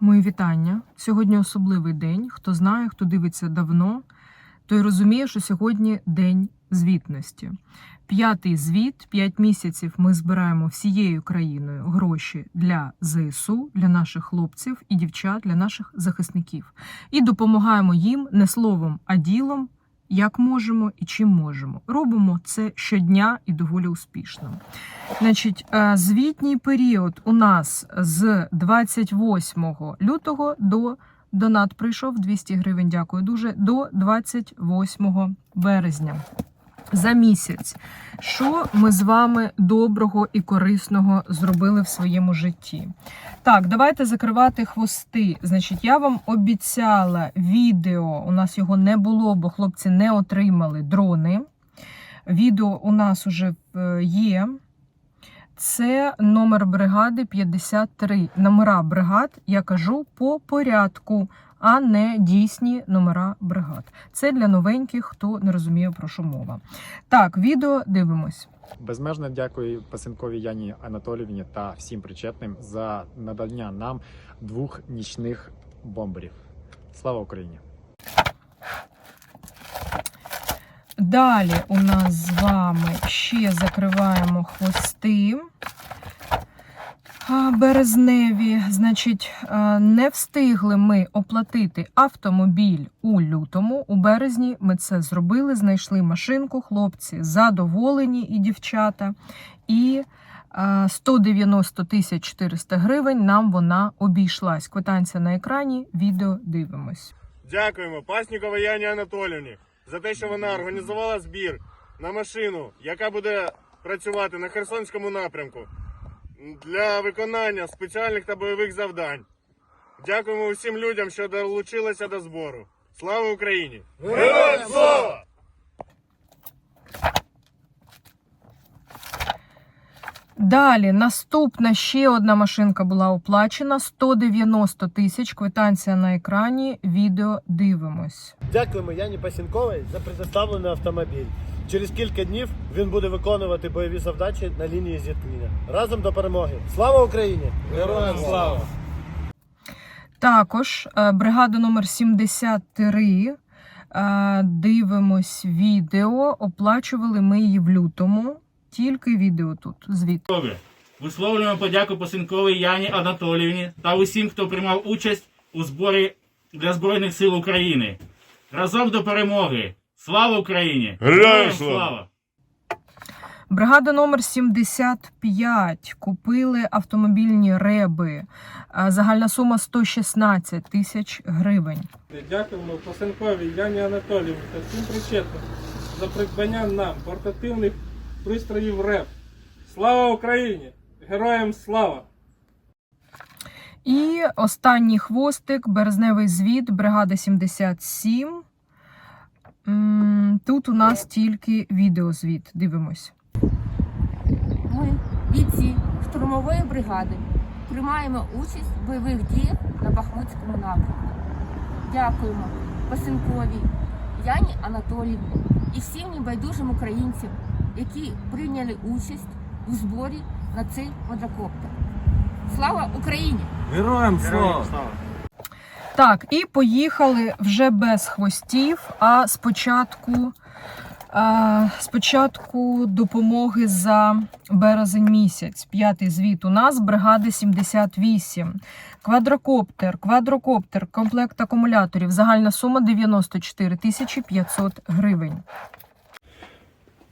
Мої вітання. Сьогодні особливий день. Хто знає, хто дивиться давно, той розуміє, що сьогодні день звітності. П'ятий звіт, п'ять місяців ми збираємо всією країною гроші для ЗСУ, для наших хлопців і дівчат, для наших захисників. І допомагаємо їм не словом, а ділом, як можемо і чим можемо. Робимо це щодня і доволі успішно. Значить, е, звітній період у нас з 28 лютого до донат прийшов 200 гривень. Дякую дуже. До 28 березня. За місяць, що ми з вами доброго і корисного зробили в своєму житті? Так, давайте закривати хвости. Значить, я вам обіцяла відео. У нас його не було, бо хлопці не отримали дрони. Відео у нас уже е, є. Це номер бригади 53. Номера бригад я кажу по порядку, а не дійсні номера бригад. Це для новеньких, хто не розуміє про що мова. Так, відео дивимось. Безмежно дякую Пасенковій Яні Анатоліївні та всім причетним за надання нам двох нічних бомберів. Слава Україні! Далі у нас з вами ще закриваємо хвости. Березневі, значить, е, не встигли ми оплатити автомобіль у лютому. У березні ми це зробили, знайшли машинку. Хлопці задоволені і дівчата. І е, 190 тисяч 400 гривень нам вона обійшлась. Квитанція на екрані, відео дивимось. Дякуємо Пасніковій Яні Анатоліївні за те, що вона організувала збір на машину, яка буде працювати на Херсонському напрямку для виконання спеціальних та бойових завдань. Дякуємо усім людям, що долучилися до збору. Слава Україні! Героям слава! Далі наступна ще одна машинка була оплачена 190 тисяч. Квитанція на екрані. Відео дивимось. Дякуємо Яні Пасінковій за предоставлений автомобіль. Через кілька днів він буде виконувати бойові завдачі на лінії зіткнення. Разом до перемоги. Слава Україні! Героям слава! Також е, бригада номер 73. е, Дивимось відео. Оплачували ми її в лютому. Тільки відео тут. Звіт. Добре. Висловлюємо подяку Пасенковій Яні Анатоліївні та усім, хто приймав участь у зборі для Збройних сил України. Разом до перемоги! Слава Україні! Героям слава! Бригада номер 75. Купили автомобільні реби. Е, Загальна сума 116 тисяч гривень. Дякуємо Пасенковій Яні Анатоліївні та всім причетним за придбання нам портативних пристроїв РЕП. Слава Україні! Героям слава! І останній хвостик, березневий звіт, бригада 77. Тут у нас тільки відеозвіт. Дивимось. Ми, бійці штурмової бригади, приймаємо участь в бойових діях на Бахмутському напрямку. Дякуємо Пасенковій, Яні Анатоліївні і всім небайдужим українцям, які прийняли участь у зборі на цей квадрокоптер. Слава Україні! Героям слава! Так, і поїхали вже без хвостів, а спочатку, а, спочатку допомоги за березень місяць. П'ятий звіт у нас бригади 78. Квадрокоптер, квадрокоптер, комплект акумуляторів. Загальна сума 94 тисячі 500 гривень.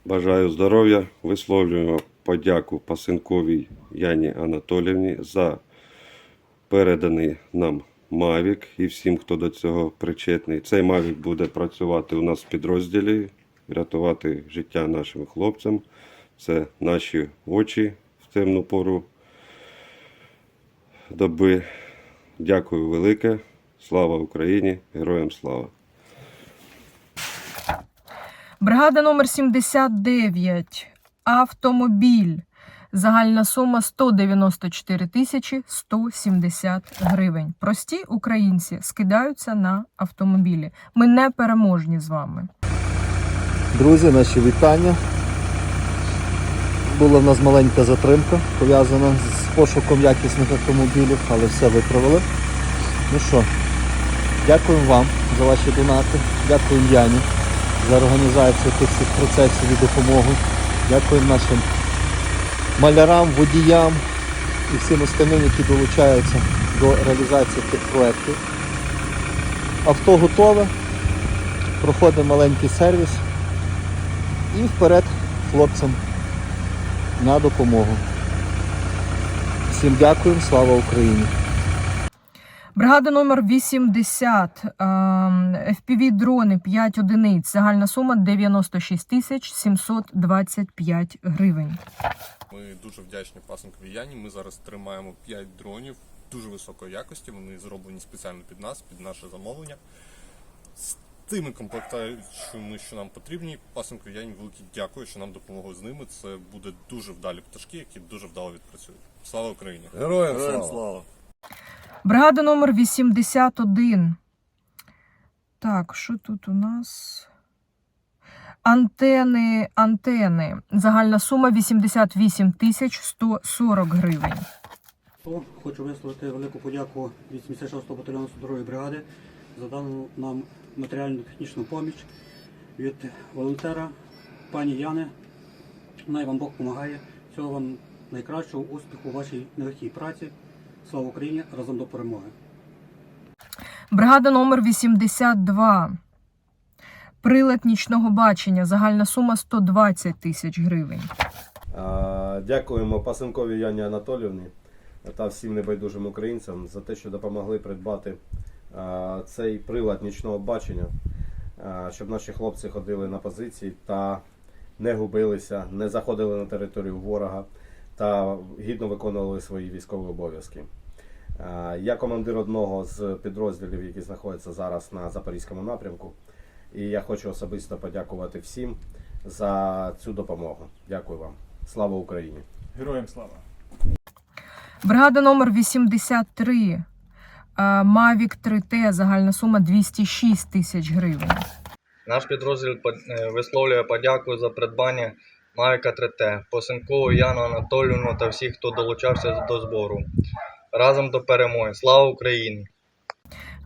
Бажаю здоров'я. Висловлюємо подяку Пасенковій Яні Анатоліївні за переданий нам Мавік і всім, хто до цього причетний. Цей Мавік буде працювати у нас в підрозділі, рятувати життя нашим хлопцям. Це наші очі в темну пору доби. Дякую велике. Слава Україні! Героям слава! Бригада номер 79. Автомобіль. Загальна сума 194 тисячі 170 гривень. Прості українці скидаються на автомобілі. Ми не переможні з вами. Друзі, наші вітання. Була в нас маленька затримка пов'язана з пошуком якісних автомобілів, але все виправили. Ну що, дякуємо вам за ваші донати. Дякуємо Яні за організацію тих всіх процесів і допомогу. Дякуємо нашим малярам, водіям і всім остальним, які долучаються до реалізації тих проєктів. Авто готове, проходить маленький сервіс і вперед хлопцям на допомогу. Всім дякую, слава Україні! Бригада номер 80, FPV дрони 5 одиниць, загальна сума 96 тисяч 725 гривень. Ми дуже вдячні пасенкові Яні. Ми зараз тримаємо 5 дронів дуже високої якості. Вони зроблені спеціально під нас, під наше замовлення. З тими комплектаючими, що нам потрібні, пасенкові Яні велике дякую, що нам допомогли з ними. Це буде дуже вдалі пташки, які дуже вдало відпрацюють. Слава Україні! Героям слава! Бригада номер 81. Так, що тут у нас? Антени, антени. Загальна сума 88 тисяч 140 гривень. Хочу висловити велику подяку від 76-го батальйону 102-ї бригади за дану нам матеріальну технічну поміч від волонтера пані Яни. Най вам Бог допомагає. Всього вам найкращого успіху у вашій нелегкій праці. Слава Україні! Разом до перемоги! Бригада номер 82. Прилад нічного бачення. Загальна сума 120 тисяч гривень. Дякуємо Пасенковій Яні Анатоліївні та всім небайдужим українцям за те, що допомогли придбати цей прилад нічного бачення, щоб наші хлопці ходили на позиції та не губилися, не заходили на територію ворога та гідно виконували свої військові обов'язки. Я командир одного з підрозділів, які знаходяться зараз на Запорізькому напрямку. І я хочу особисто подякувати всім за цю допомогу. Дякую вам. Слава Україні! Героям слава! Бригада номер 83. а, Mavic 3T. Загальна сума 206 тисяч гривень. Наш підрозділ е, висловлює подяку за придбання Мавіка 3T, Посинкову Яну Анатоліївну та всіх, хто долучався до збору. Разом до перемоги. Слава Україні!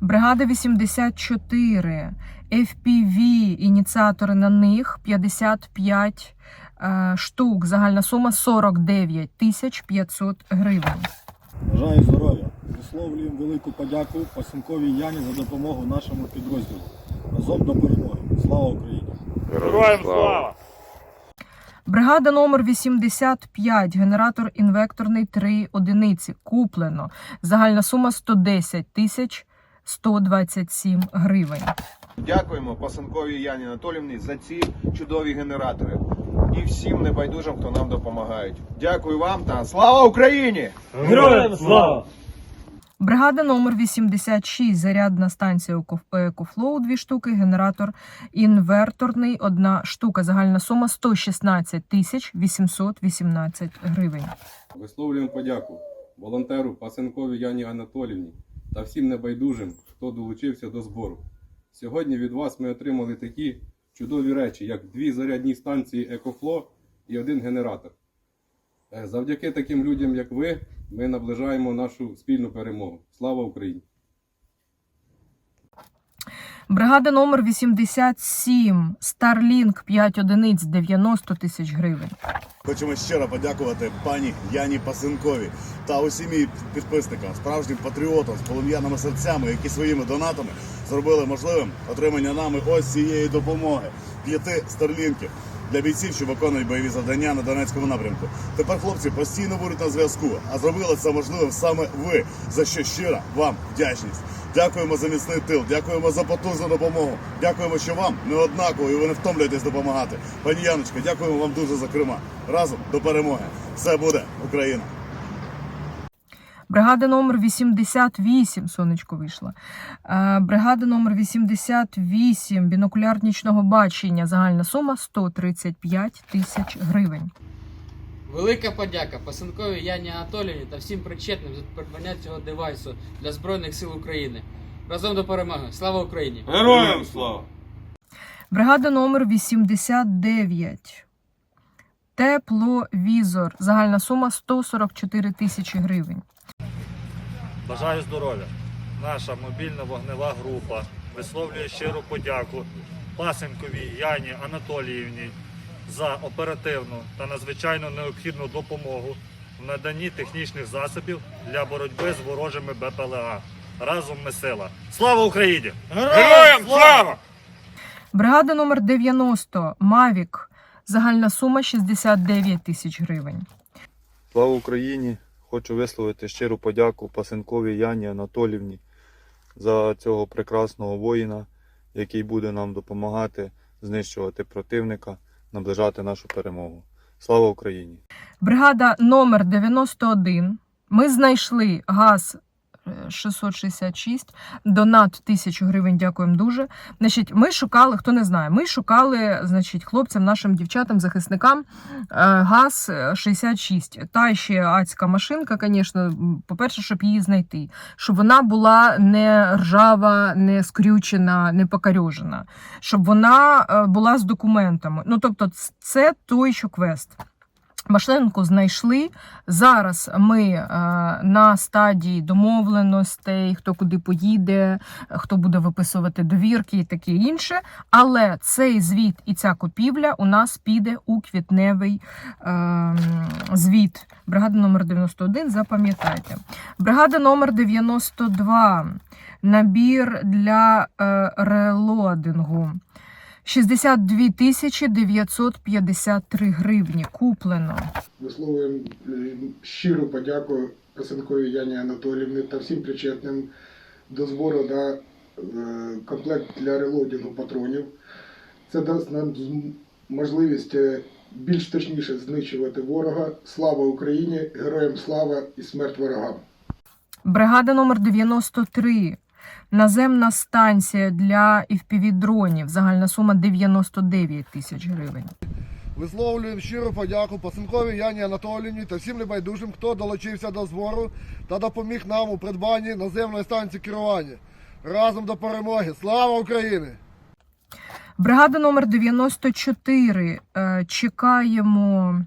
Бригада 84. FPV. Ініціатори на них 55 е, штук. Загальна сума 49 тисяч 500 гривень. Бажаю здоров'я! Висловлюємо велику подяку Пасенковій Яні за допомогу нашому підрозділу. Разом до перемоги. Слава Україні! Героям слава! Бригада номер 85. Генератор інвекторний 3 одиниці. Куплено. Загальна сума 110 тисяч 127 гривень. Дякуємо Пасенковій Яні Анатолівні за ці чудові генератори і всім небайдужим, хто нам допомагають. Дякую вам та слава Україні! Героям слава! Бригада номер 86. Зарядна станція Еко- EcoFlow 2 штуки. Генератор інверторний 1 штука. Загальна сума 116 тисяч 818 гривень. Висловлюємо подяку волонтеру Пасенкові Яні Анатолівні та всім небайдужим, хто долучився до збору. Сьогодні від вас ми отримали такі чудові речі, як дві зарядні станції EcoFlow і один генератор. Е, Завдяки таким людям, як ви, ми наближаємо нашу спільну перемогу. Слава Україні! Бригада номер 87. Starlink 5 одиниць 90 тисяч гривень. Хочемо щиро подякувати пані Яні Пасенкові та усім її підписникам, справжнім патріотам з полум'яними серцями, які своїми донатами зробили можливим отримання нами ось цієї допомоги п'яти старлінків для бійців, що виконують бойові завдання на Донецькому напрямку. Тепер хлопці постійно будуть на зв'язку, а зробили це можливим саме ви, за що щира вам вдячність. Дякуємо за міцний тил, дякуємо за потужну допомогу. Дякуємо, що вам не однаково і ви не втомлюєтесь допомагати. Пані Яночка, дякуємо вам дуже за. Разом до перемоги. Все буде Україна. Бригада номер 88, сонечко вийшла. Е, Бригада номер 88, бінокуляр нічного бачення. Загальна сума 135 тисяч гривень. Велика подяка Пасенковій Яні Анатоліївні та всім причетним за придбання цього девайсу для Збройних сил України. Разом до перемоги. Слава Україні! Героям слава! Бригада номер 89. Тепловізор. Загальна сума 144 тисячі гривень. Бажаю здоров'я, наша мобільна вогнева група висловлює щиру подяку Пасенковій Яні Анатоліївні за оперативну та надзвичайно необхідну допомогу в наданні технічних засобів для боротьби з ворожими БПЛА. Разом ми сила. Слава Україні! Героям слава! Бригада номер 90 Мавік. Загальна сума 69 тисяч гривень. Слава Україні! Хочу висловити щиру подяку Пасенковій Яні Анатолівні за цього прекрасного воїна, який буде нам допомагати знищувати противника, наближати нашу перемогу. Слава Україні! Бригада номер 91. Ми знайшли газ 666, донат 1000 гривень, дякуємо дуже. Значить, ми шукали, хто не знає, ми шукали, значить, хлопцям, нашим дівчатам, захисникам е, газ е, 66. Та ще адська машинка, звісно, по-перше, щоб її знайти, щоб вона була не ржава, не скрючена, не покарьожена, щоб вона е, була з документами. Ну, тобто, це той, що квест. Машинку знайшли. Зараз ми е, на стадії домовленостей, хто куди поїде, хто буде виписувати довірки і таке інше. Але цей звіт і ця купівля у нас піде у квітневий е, звіт. Бригада номер 91, запам'ятайте. Бригада номер 92. Набір для е, релодингу. 62 тисячі 953 гривні куплено. Висловлюємо е, щиру подяку Пасенковій Яні Анатоліївні та всім причетним до збору на е, комплект для релодінгу патронів. Це дасть нам можливість е, більш точніше знищувати ворога. Слава Україні! Героям слава і смерть ворогам! Бригада номер 93. Наземна станція для FPV-дронів. Загальна сума 99 тисяч гривень. Висловлюємо щиру подяку Пасенковій Яні Анатоліївні та всім небайдужим, хто долучився до збору та допоміг нам у придбанні наземної станції керування. Разом до перемоги! Слава Україні! Бригада номер 94. Е, Чекаємо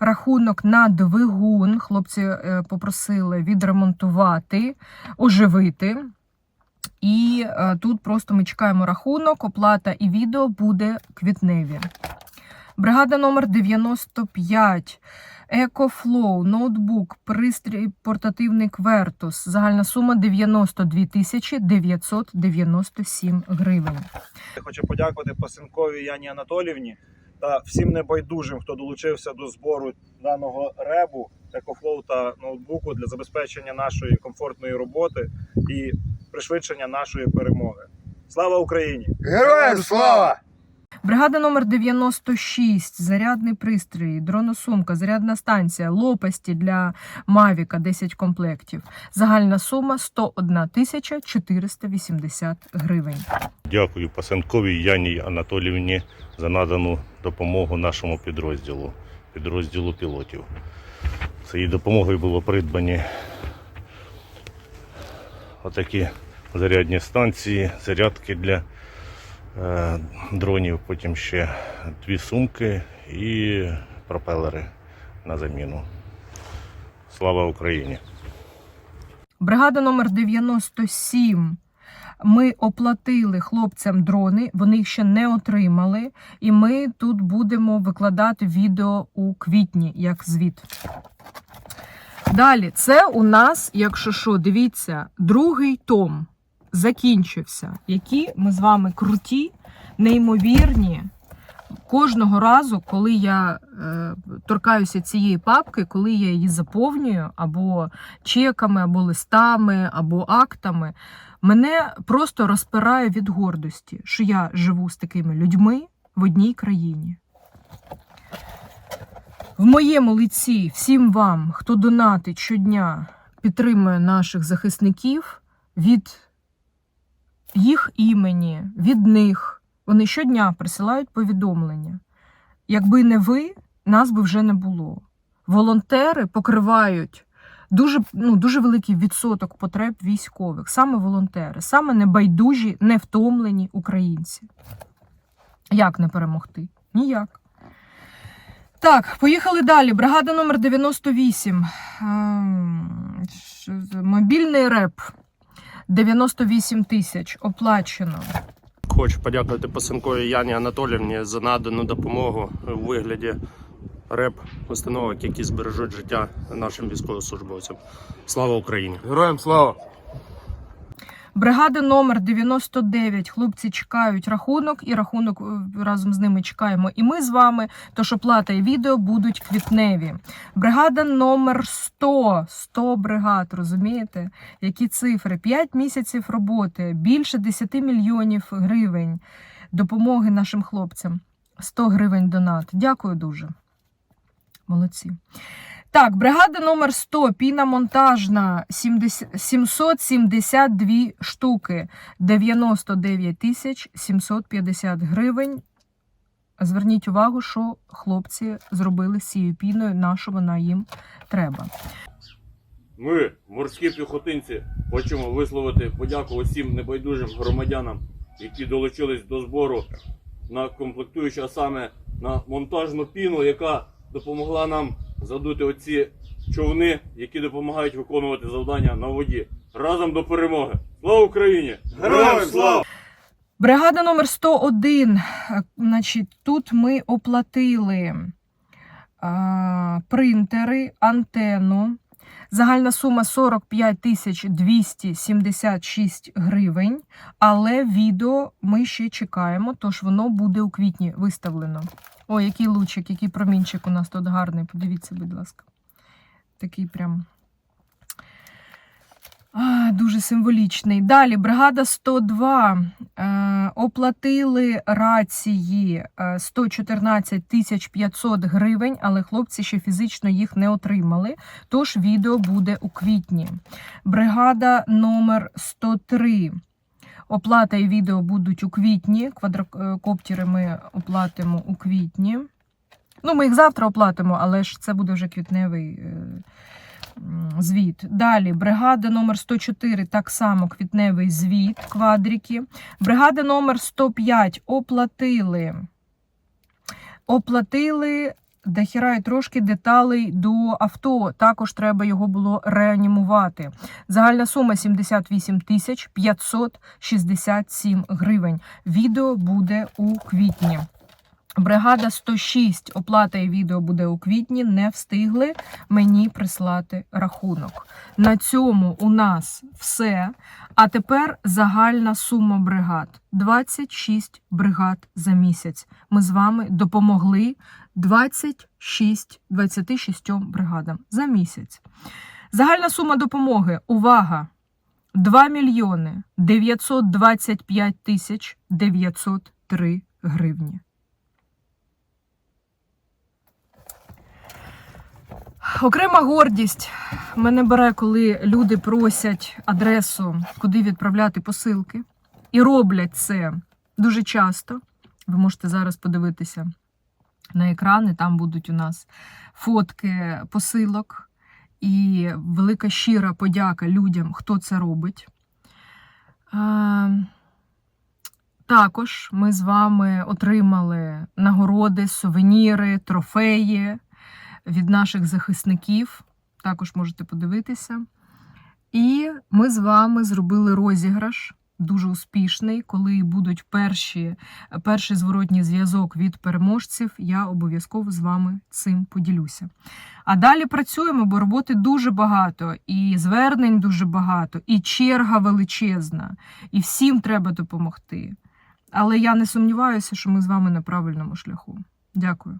рахунок на двигун. Хлопці е, попросили відремонтувати, оживити. І е, тут просто ми чекаємо рахунок, оплата і відео буде квітневі. Бригада номер 95. EcoFlow, ноутбук, пристрій портативний Квертус. Загальна сума 92 тисячі 997 гривень. Я хочу подякувати Пасенковій Яні Анатолівні та всім небайдужим, хто долучився до збору даного ребу, екофлоу та ноутбуку для забезпечення нашої комфортної роботи і пришвидшення нашої перемоги. Слава Україні! Героям слава! Бригада номер 96, зарядний пристрій, дроносумка, зарядна станція, лопасті для Мавіка 10 комплектів. Загальна сума 101 тисяча 480 гривень. Дякую Пасенковій Яні Анатоліївні за надану допомогу нашому підрозділу, підрозділу пілотів. З її допомогою було придбані отакі зарядні станції, зарядки для е, дронів, потім ще дві сумки і пропелери на заміну. Слава Україні! Бригада номер 97. Ми оплатили хлопцям дрони, вони їх ще не отримали. І ми тут будемо викладати відео у квітні як звіт. Далі, це у нас, якщо що, дивіться, другий том закінчився. Які ми з вами круті, неймовірні. Кожного разу, коли я е, торкаюся цієї папки, коли я її заповнюю або чеками, або листами, або актами, мене просто розпирає від гордості, що я живу з такими людьми в одній країні. В моєму лиці всім вам, хто донатить щодня, підтримує наших захисників від їх імені, від них. Вони щодня присилають повідомлення. Якби не ви, нас би вже не було. Волонтери покривають дуже, ну, дуже великий відсоток потреб військових, саме волонтери, саме небайдужі, невтомлені українці. Як не перемогти? Ніяк. Так, поїхали далі. Бригада номер 98. Ем? Мобільний реп. 98 тисяч оплачено. Хочу подякувати Пасенковій Яні Анатоліївні за надану допомогу у вигляді реп установок, які збережуть життя нашим військовослужбовцям. Слава Україні! Героям слава! Бригада номер 99. Хлопці чекають рахунок, і рахунок е, разом з ними чекаємо. І ми з вами. Тож оплата і відео будуть квітневі. Бригада номер 100. 100 бригад, розумієте? Які цифри? 5 місяців роботи, більше 10 мільйонів гривень допомоги нашим хлопцям. 100 гривень донат. Дякую дуже. Молодці. Так, бригада номер 100, піна монтажна, 70 772 штуки, 99 тисяч 750 гривень. Зверніть увагу, що хлопці зробили з цією піною, на що вона їм треба. Ми, морські піхотинці, хочемо висловити подяку усім небайдужим громадянам, які долучились до збору на комплектуючу, а саме на монтажну піну, яка допомогла нам задути оці човни, які допомагають виконувати завдання на воді. Разом до перемоги! Слава Україні! Героям слава! Бригада номер 101. Е, Значить, тут ми оплатили а, принтери, антенну. Загальна сума 45 тисяч 276 гривень, але відео ми ще чекаємо, тож воно буде у квітні виставлено. О, який лучик, який промінчик у нас тут гарний. Подивіться, будь ласка. Такий прям. А, дуже символічний. Далі, бригада 102. Е, оплатили рації е, 114 тисяч 500 гривень, але хлопці ще фізично їх не отримали. Тож відео буде у квітні. Бригада номер 103. Оплата і відео будуть у квітні. Квадрокоптери ми оплатимо у квітні. Ну, ми їх завтра оплатимо, але ж це буде вже квітневий е, звіт. Далі, бригада номер 104, так само квітневий звіт, квадрики. Бригада номер 105 оплатили. Оплатили дохіра і трошки деталей до авто. Також треба його було реанімувати. Загальна сума 78 тисяч 567 гривень. Відео буде у квітні. Бригада 106. Оплата і відео буде у квітні. Не встигли мені прислати рахунок. На цьому у нас все. А тепер загальна сума бригад. 26 бригад за місяць. Ми з вами допомогли 26 26 бригадам за місяць. Загальна сума допомоги. Увага! 2 мільйони 925 тисяч 903 гривні. Окрема гордість мене бере, коли люди просять адресу, куди відправляти посилки. І роблять це дуже часто. Ви можете зараз подивитися на екрани, там будуть у нас фотки посилок. І велика щира подяка людям, хто це робить. Також ми з вами отримали нагороди, сувеніри, трофеї від наших захисників. Також можете подивитися. І ми з вами зробили розіграш. Дуже успішний, коли будуть перші, перший зворотній зв'язок від переможців, я обов'язково з вами цим поділюся. А далі працюємо, бо роботи дуже багато, і звернень дуже багато, і черга величезна, і всім треба допомогти. Але я не сумніваюся, що ми з вами на правильному шляху. Дякую.